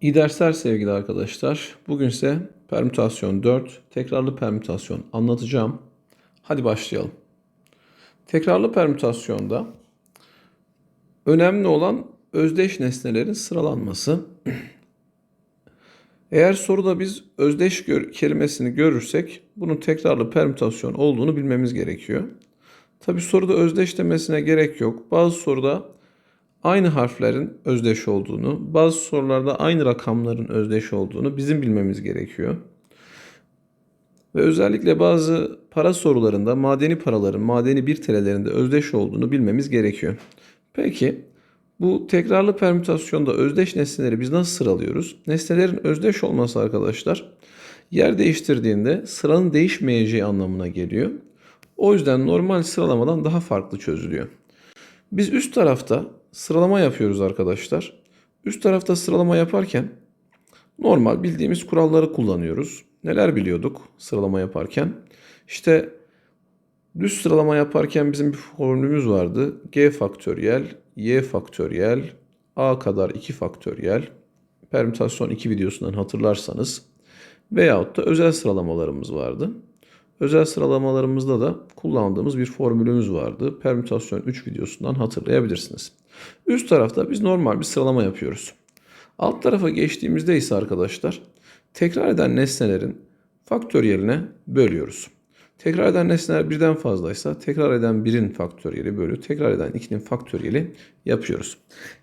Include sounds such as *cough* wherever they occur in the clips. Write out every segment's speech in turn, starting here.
İyi dersler sevgili arkadaşlar. Bugün ise permütasyon 4, tekrarlı permütasyon anlatacağım. Hadi başlayalım. Tekrarlı permütasyonda önemli olan özdeş nesnelerin sıralanması. Eğer soruda biz özdeş gör- kelimesini görürsek bunun tekrarlı permütasyon olduğunu bilmemiz gerekiyor. Tabi soruda özdeş demesine gerek yok. Bazı soruda aynı harflerin özdeş olduğunu, bazı sorularda aynı rakamların özdeş olduğunu bizim bilmemiz gerekiyor. Ve özellikle bazı para sorularında madeni paraların, madeni bir TL'lerinde özdeş olduğunu bilmemiz gerekiyor. Peki bu tekrarlı permütasyonda özdeş nesneleri biz nasıl sıralıyoruz? Nesnelerin özdeş olması arkadaşlar yer değiştirdiğinde sıranın değişmeyeceği anlamına geliyor. O yüzden normal sıralamadan daha farklı çözülüyor. Biz üst tarafta sıralama yapıyoruz arkadaşlar. Üst tarafta sıralama yaparken normal bildiğimiz kuralları kullanıyoruz. Neler biliyorduk sıralama yaparken? İşte düz sıralama yaparken bizim bir formülümüz vardı. G faktöriyel, Y faktöriyel, A kadar 2 faktöriyel. Permütasyon 2 videosundan hatırlarsanız. Veyahut da özel sıralamalarımız vardı. Özel sıralamalarımızda da kullandığımız bir formülümüz vardı. Permütasyon 3 videosundan hatırlayabilirsiniz. Üst tarafta biz normal bir sıralama yapıyoruz. Alt tarafa geçtiğimizde ise arkadaşlar tekrar eden nesnelerin faktöriyeline bölüyoruz. Tekrar eden nesneler birden fazlaysa tekrar eden birin faktöriyeli bölü tekrar eden 2'nin faktöriyeli yapıyoruz.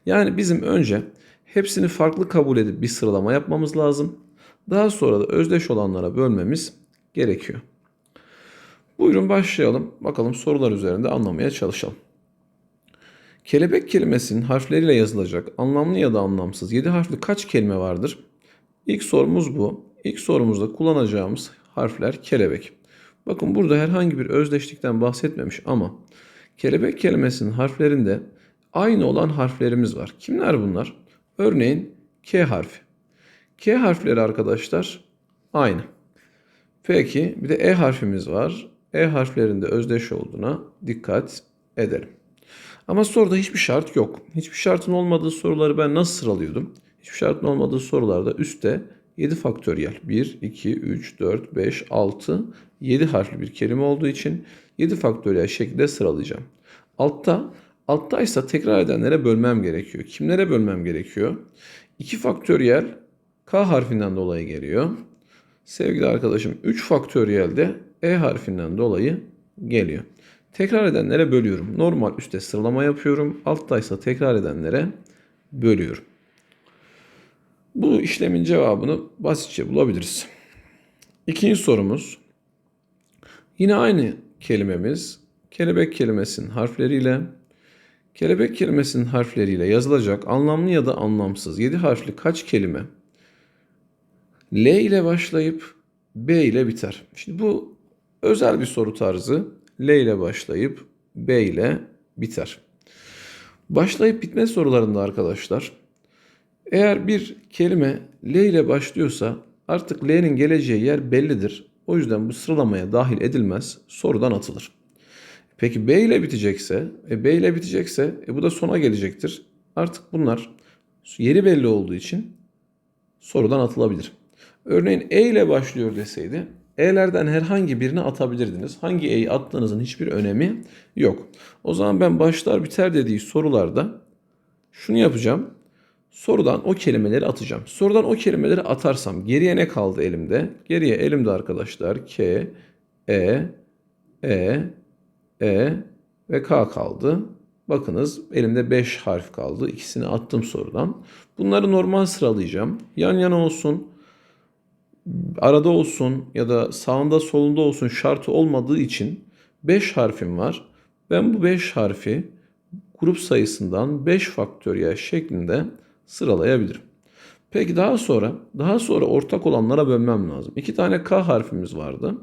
Yani bizim önce hepsini farklı kabul edip bir sıralama yapmamız lazım. Daha sonra da özdeş olanlara bölmemiz gerekiyor. Buyurun başlayalım. Bakalım sorular üzerinde anlamaya çalışalım. Kelebek kelimesinin harfleriyle yazılacak anlamlı ya da anlamsız 7 harfli kaç kelime vardır? İlk sorumuz bu. İlk sorumuzda kullanacağımız harfler kelebek. Bakın burada herhangi bir özdeşlikten bahsetmemiş ama kelebek kelimesinin harflerinde aynı olan harflerimiz var. Kimler bunlar? Örneğin K harfi. K harfleri arkadaşlar aynı. Peki bir de E harfimiz var. E harflerinde özdeş olduğuna dikkat edelim. Ama soruda hiçbir şart yok. Hiçbir şartın olmadığı soruları ben nasıl sıralıyordum? Hiçbir şartın olmadığı sorularda üstte 7 faktöriyel 1, 2, 3, 4, 5, 6, 7 harfli bir kelime olduğu için 7 faktöriyel şekilde sıralayacağım. Altta, altta ise tekrar edenlere bölmem gerekiyor. Kimlere bölmem gerekiyor? 2 faktöriyel K harfinden dolayı geliyor. Sevgili arkadaşım 3 faktöriyel de E harfinden dolayı geliyor. Tekrar edenlere bölüyorum. Normal üstte sıralama yapıyorum. Altta ise tekrar edenlere bölüyorum. Bu işlemin cevabını basitçe bulabiliriz. İkinci sorumuz. Yine aynı kelimemiz kelebek kelimesinin harfleriyle kelebek kelimesinin harfleriyle yazılacak anlamlı ya da anlamsız 7 harfli kaç kelime L ile başlayıp B ile biter. Şimdi bu özel bir soru tarzı. L ile başlayıp B ile biter. Başlayıp bitme sorularında arkadaşlar eğer bir kelime L ile başlıyorsa artık L'nin geleceği yer bellidir. O yüzden bu sıralamaya dahil edilmez, sorudan atılır. Peki B ile bitecekse, e, B ile bitecekse e, bu da sona gelecektir. Artık bunlar yeri belli olduğu için sorudan atılabilir. Örneğin E ile başlıyor deseydi E'lerden herhangi birini atabilirdiniz. Hangi E'yi attığınızın hiçbir önemi yok. O zaman ben başlar biter dediği sorularda şunu yapacağım. Sorudan o kelimeleri atacağım. Sorudan o kelimeleri atarsam geriye ne kaldı elimde? Geriye elimde arkadaşlar K, E, E, E ve K kaldı. Bakınız elimde 5 harf kaldı. İkisini attım sorudan. Bunları normal sıralayacağım. Yan yana olsun, arada olsun ya da sağında solunda olsun şartı olmadığı için 5 harfim var. Ben bu 5 harfi grup sayısından 5 faktöriyel şeklinde sıralayabilirim. Peki daha sonra daha sonra ortak olanlara bölmem lazım. 2 tane K harfimiz vardı.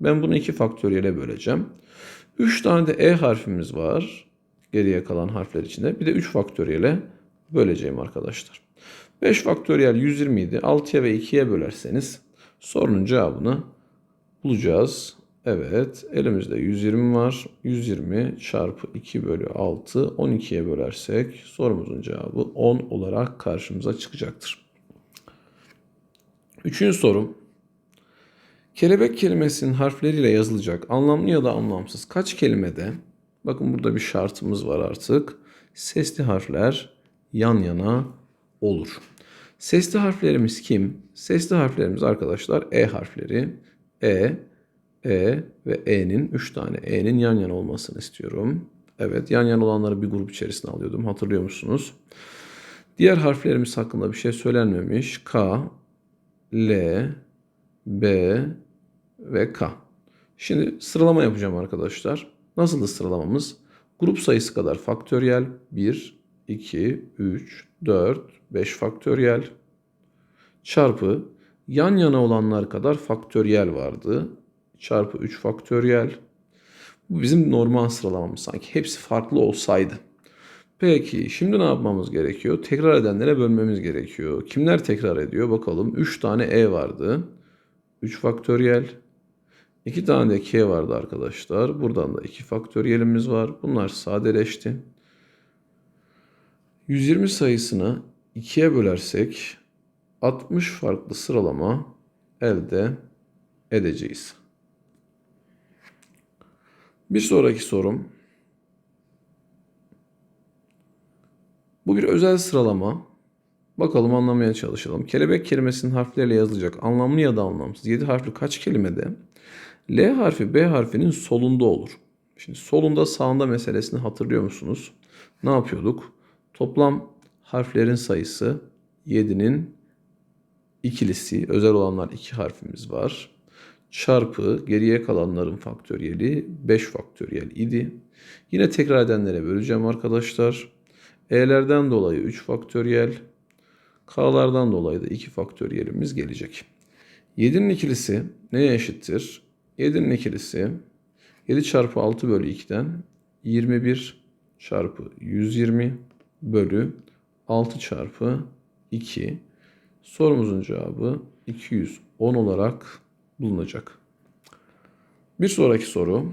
Ben bunu 2 faktöriyele böleceğim. 3 tane de E harfimiz var. Geriye kalan harfler içinde. Bir de 3 faktöriyele böleceğim arkadaşlar. 5 faktöriyel 120 idi. 6'ya ve 2'ye bölerseniz sorunun cevabını bulacağız. Evet elimizde 120 var. 120 çarpı 2 bölü 6 12'ye bölersek sorumuzun cevabı 10 olarak karşımıza çıkacaktır. Üçüncü sorum. Kelebek kelimesinin harfleriyle yazılacak anlamlı ya da anlamsız kaç kelimede bakın burada bir şartımız var artık. Sesli harfler yan yana olur. Sesli harflerimiz kim? Sesli harflerimiz arkadaşlar E harfleri. E, E ve E'nin 3 tane E'nin yan yana olmasını istiyorum. Evet yan yana olanları bir grup içerisine alıyordum hatırlıyor musunuz? Diğer harflerimiz hakkında bir şey söylenmemiş. K, L, B ve K. Şimdi sıralama yapacağım arkadaşlar. Nasıldı sıralamamız? Grup sayısı kadar faktöriyel 1, 2, 3, 4, 5 faktöriyel çarpı yan yana olanlar kadar faktöriyel vardı. Çarpı 3 faktöriyel. Bu bizim normal sıralamamız sanki. Hepsi farklı olsaydı. Peki şimdi ne yapmamız gerekiyor? Tekrar edenlere bölmemiz gerekiyor. Kimler tekrar ediyor? Bakalım 3 tane E vardı. 3 faktöriyel. 2 tane de K vardı arkadaşlar. Buradan da 2 faktöriyelimiz var. Bunlar sadeleşti. 120 sayısını 2'ye bölersek 60 farklı sıralama elde edeceğiz. Bir sonraki sorum. Bu bir özel sıralama. Bakalım anlamaya çalışalım. Kelebek kelimesinin harfleriyle yazılacak anlamlı ya da anlamsız 7 harfli kaç kelimede L harfi B harfinin solunda olur. Şimdi solunda sağında meselesini hatırlıyor musunuz? Ne yapıyorduk? Toplam harflerin sayısı 7'nin ikilisi. Özel olanlar 2 harfimiz var. Çarpı geriye kalanların faktöriyeli 5 faktöriyel idi. Yine tekrar edenlere böleceğim arkadaşlar. E'lerden dolayı 3 faktöriyel. K'lardan dolayı da 2 faktöriyelimiz gelecek. 7'nin ikilisi neye eşittir? 7'nin ikilisi 7 çarpı 6 bölü 2'den 21 çarpı 120 bölü 6 çarpı 2. Sorumuzun cevabı 210 olarak bulunacak. Bir sonraki soru.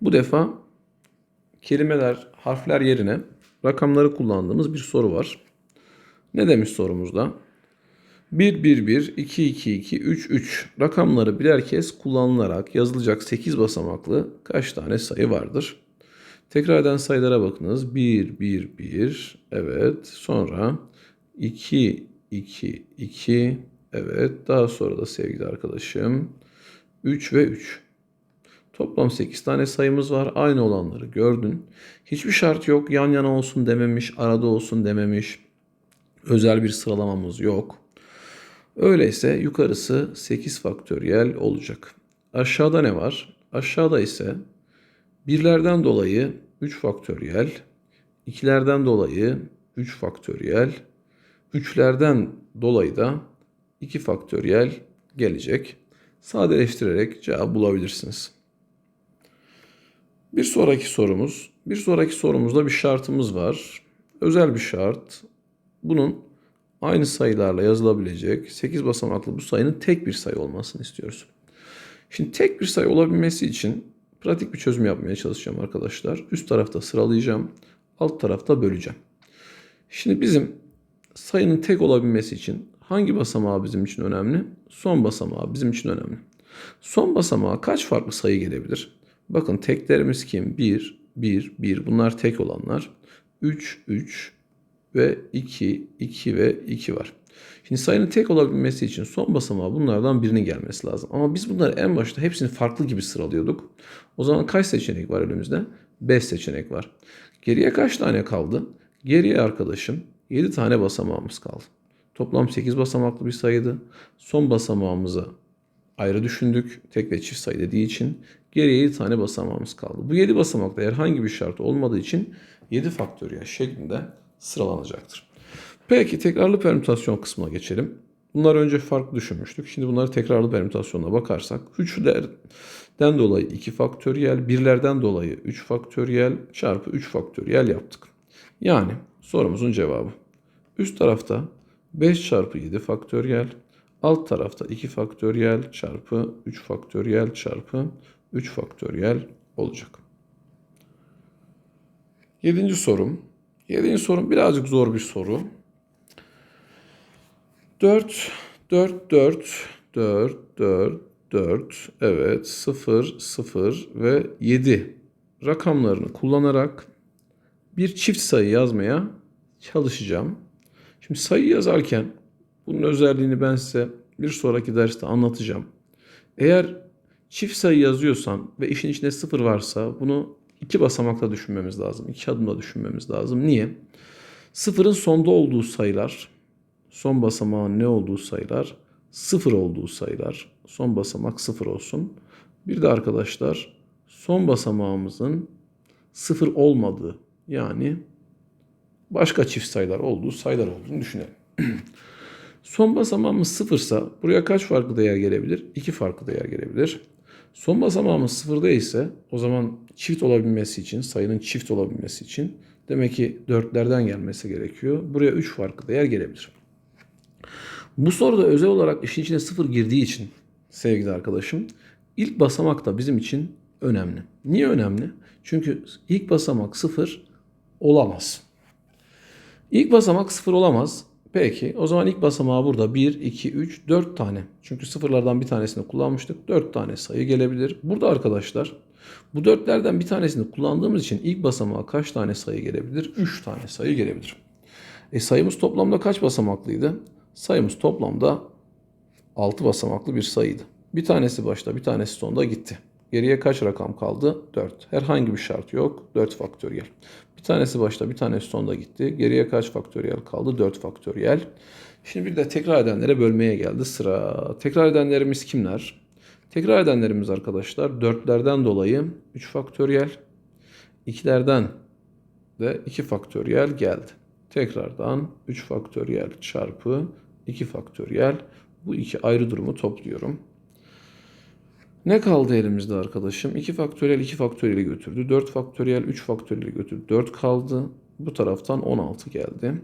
Bu defa kelimeler, harfler yerine rakamları kullandığımız bir soru var. Ne demiş sorumuzda? 1, 1, 1, 2, 2, 2, 3, 3 rakamları birer kez kullanılarak yazılacak 8 basamaklı kaç tane sayı vardır? Tekrar eden sayılara bakınız. 1, 1, 1, evet. Sonra 2, 2, 2, evet. Daha sonra da sevgili arkadaşım 3 ve 3. Toplam 8 tane sayımız var. Aynı olanları gördün. Hiçbir şart yok. Yan yana olsun dememiş, arada olsun dememiş. Özel bir sıralamamız yok. Öyleyse yukarısı 8 faktöriyel olacak. Aşağıda ne var? Aşağıda ise birlerden dolayı 3 faktöriyel, ikilerden dolayı 3 faktöriyel, üçlerden dolayı da 2 faktöriyel gelecek. Sadeleştirerek cevap bulabilirsiniz. Bir sonraki sorumuz. Bir sonraki sorumuzda bir şartımız var. Özel bir şart. Bunun aynı sayılarla yazılabilecek 8 basamaklı bu sayının tek bir sayı olmasını istiyoruz. Şimdi tek bir sayı olabilmesi için pratik bir çözüm yapmaya çalışacağım arkadaşlar. Üst tarafta sıralayacağım. Alt tarafta böleceğim. Şimdi bizim sayının tek olabilmesi için hangi basamağı bizim için önemli? Son basamağı bizim için önemli. Son basamağa kaç farklı sayı gelebilir? Bakın teklerimiz kim? 1, 1, 1 bunlar tek olanlar. 3, 3 ve 2, 2 ve 2 var. Şimdi sayının tek olabilmesi için son basamağı bunlardan birinin gelmesi lazım. Ama biz bunları en başta hepsini farklı gibi sıralıyorduk. O zaman kaç seçenek var önümüzde? 5 seçenek var. Geriye kaç tane kaldı? Geriye arkadaşım 7 tane basamağımız kaldı. Toplam 8 basamaklı bir sayıydı. Son basamağımızı ayrı düşündük. Tek ve çift sayı dediği için geriye 7 tane basamağımız kaldı. Bu 7 basamakta herhangi bir şart olmadığı için 7 faktöriyel şeklinde sıralanacaktır. Peki tekrarlı permütasyon kısmına geçelim. Bunlar önce farklı düşünmüştük. Şimdi bunları tekrarlı permütasyonuna bakarsak 3'lerden dolayı 2 faktöriyel, birlerden dolayı 3 faktöriyel çarpı 3 faktöriyel yaptık. Yani sorumuzun cevabı. Üst tarafta 5 çarpı 7 faktöriyel, alt tarafta 2 faktöriyel çarpı 3 faktöriyel çarpı 3 faktöriyel olacak. Yedinci sorum. Yedinci sorum birazcık zor bir soru. 4, 4, 4, 4, 4, 4, evet 0, 0 ve 7 rakamlarını kullanarak bir çift sayı yazmaya çalışacağım. Şimdi sayı yazarken bunun özelliğini ben size bir sonraki derste anlatacağım. Eğer çift sayı yazıyorsan ve işin içinde sıfır varsa bunu iki basamakla düşünmemiz lazım. iki adımla düşünmemiz lazım. Niye? Sıfırın sonda olduğu sayılar, son basamağın ne olduğu sayılar, sıfır olduğu sayılar. Son basamak sıfır olsun. Bir de arkadaşlar son basamağımızın sıfır olmadığı yani başka çift sayılar olduğu sayılar olduğunu düşünelim. *clears throat* Son basamağımız sıfırsa buraya kaç farklı değer gelebilir? İki farklı değer gelebilir. Son basamağımız sıfırda ise o zaman çift olabilmesi için, sayının çift olabilmesi için demek ki dörtlerden gelmesi gerekiyor. Buraya üç farklı değer gelebilir. Bu soruda özel olarak işin içine sıfır girdiği için sevgili arkadaşım ilk basamak da bizim için önemli. Niye önemli? Çünkü ilk basamak sıfır olamaz. İlk basamak sıfır olamaz. Peki o zaman ilk basamağı burada 1, 2, 3, 4 tane. Çünkü sıfırlardan bir tanesini kullanmıştık. 4 tane sayı gelebilir. Burada arkadaşlar bu dörtlerden bir tanesini kullandığımız için ilk basamağa kaç tane sayı gelebilir? 3 tane sayı gelebilir. E sayımız toplamda kaç basamaklıydı? Sayımız toplamda 6 basamaklı bir sayıydı. Bir tanesi başta bir tanesi sonda gitti. Geriye kaç rakam kaldı? 4. Herhangi bir şart yok. 4 faktöriyel. Bir tanesi başta bir tanesi sonda gitti. Geriye kaç faktöriyel kaldı? 4 faktöriyel. Şimdi bir de tekrar edenlere bölmeye geldi sıra. Tekrar edenlerimiz kimler? Tekrar edenlerimiz arkadaşlar 4'lerden dolayı 3 faktöriyel. 2'lerden de 2 faktöriyel geldi. Tekrardan 3 faktöriyel çarpı 2 faktöriyel. Bu iki ayrı durumu topluyorum. Ne kaldı elimizde arkadaşım? 2 faktöriyel 2 faktöriyeli götürdü. 4 faktöriyel 3 faktöriyeli götürdü. 4 kaldı. Bu taraftan 16 geldi.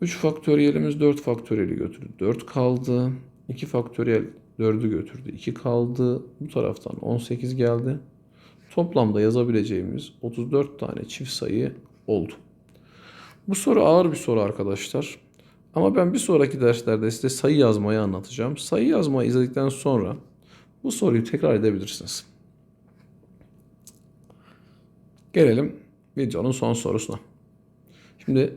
3 faktöriyelimiz 4 faktöriyeli götürdü. 4 kaldı. 2 faktöriyel 4'ü götürdü. 2 kaldı. Bu taraftan 18 geldi. Toplamda yazabileceğimiz 34 tane çift sayı oldu. Bu soru ağır bir soru arkadaşlar. Ama ben bir sonraki derslerde size sayı yazmayı anlatacağım. Sayı yazmayı izledikten sonra bu soruyu tekrar edebilirsiniz. Gelelim videonun son sorusuna. Şimdi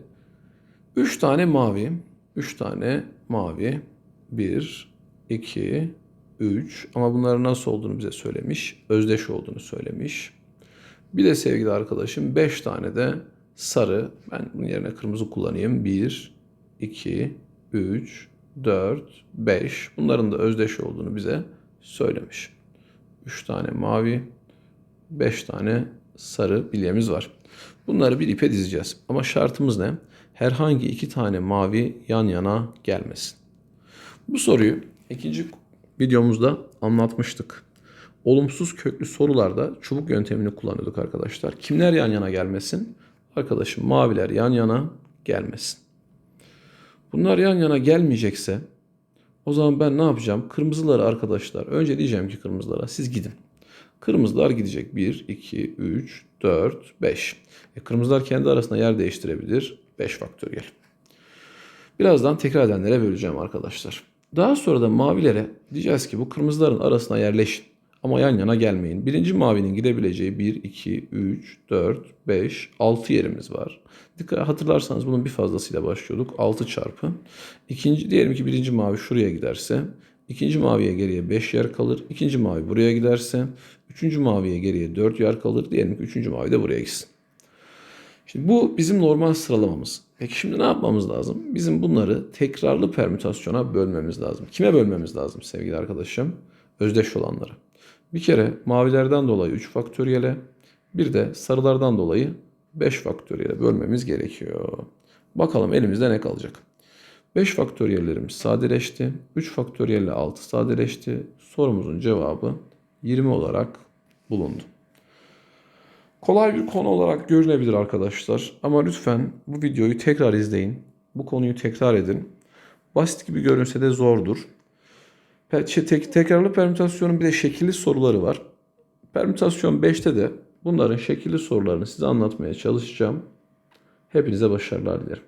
3 tane mavi, 3 tane mavi, 1, 2, 3 ama bunların nasıl olduğunu bize söylemiş, özdeş olduğunu söylemiş. Bir de sevgili arkadaşım 5 tane de sarı, ben bunun yerine kırmızı kullanayım. 1, 2, 3, 4, 5 bunların da özdeş olduğunu bize söylemiş. 3 tane mavi, 5 tane sarı bilyemiz var. Bunları bir ipe dizeceğiz. Ama şartımız ne? Herhangi iki tane mavi yan yana gelmesin. Bu soruyu ikinci videomuzda anlatmıştık. Olumsuz köklü sorularda çubuk yöntemini kullanıyorduk arkadaşlar. Kimler yan yana gelmesin? Arkadaşım maviler yan yana gelmesin. Bunlar yan yana gelmeyecekse o zaman ben ne yapacağım? Kırmızıları arkadaşlar. Önce diyeceğim ki kırmızılara siz gidin. Kırmızılar gidecek. 1, 2, 3, 4, 5. E, kırmızılar kendi arasında yer değiştirebilir. 5 faktöriyel. Birazdan tekrar edenlere böleceğim arkadaşlar. Daha sonra da mavilere diyeceğiz ki bu kırmızıların arasına yerleşin. Ama yan yana gelmeyin. Birinci mavinin gidebileceği 1, 2, 3, 4, 5, 6 yerimiz var. Dikkat hatırlarsanız bunun bir fazlasıyla başlıyorduk. 6 çarpı. İkinci, diyelim ki birinci mavi şuraya giderse. ikinci maviye geriye 5 yer kalır. İkinci mavi buraya giderse. Üçüncü maviye geriye 4 yer kalır. Diyelim ki üçüncü mavi de buraya gitsin. Şimdi bu bizim normal sıralamamız. Peki şimdi ne yapmamız lazım? Bizim bunları tekrarlı permütasyona bölmemiz lazım. Kime bölmemiz lazım sevgili arkadaşım? Özdeş olanları. Bir kere mavilerden dolayı 3 faktöriyele, bir de sarılardan dolayı 5 faktöriyele bölmemiz gerekiyor. Bakalım elimizde ne kalacak? 5 faktöriyellerimiz sadeleşti. 3 faktöriyelle 6 sadeleşti. Sorumuzun cevabı 20 olarak bulundu. Kolay bir konu olarak görünebilir arkadaşlar. Ama lütfen bu videoyu tekrar izleyin. Bu konuyu tekrar edin. Basit gibi görünse de zordur. Tek, tekrarlı permütasyonun bir de şekilli soruları var. Permütasyon 5'te de bunların şekilli sorularını size anlatmaya çalışacağım. Hepinize başarılar dilerim.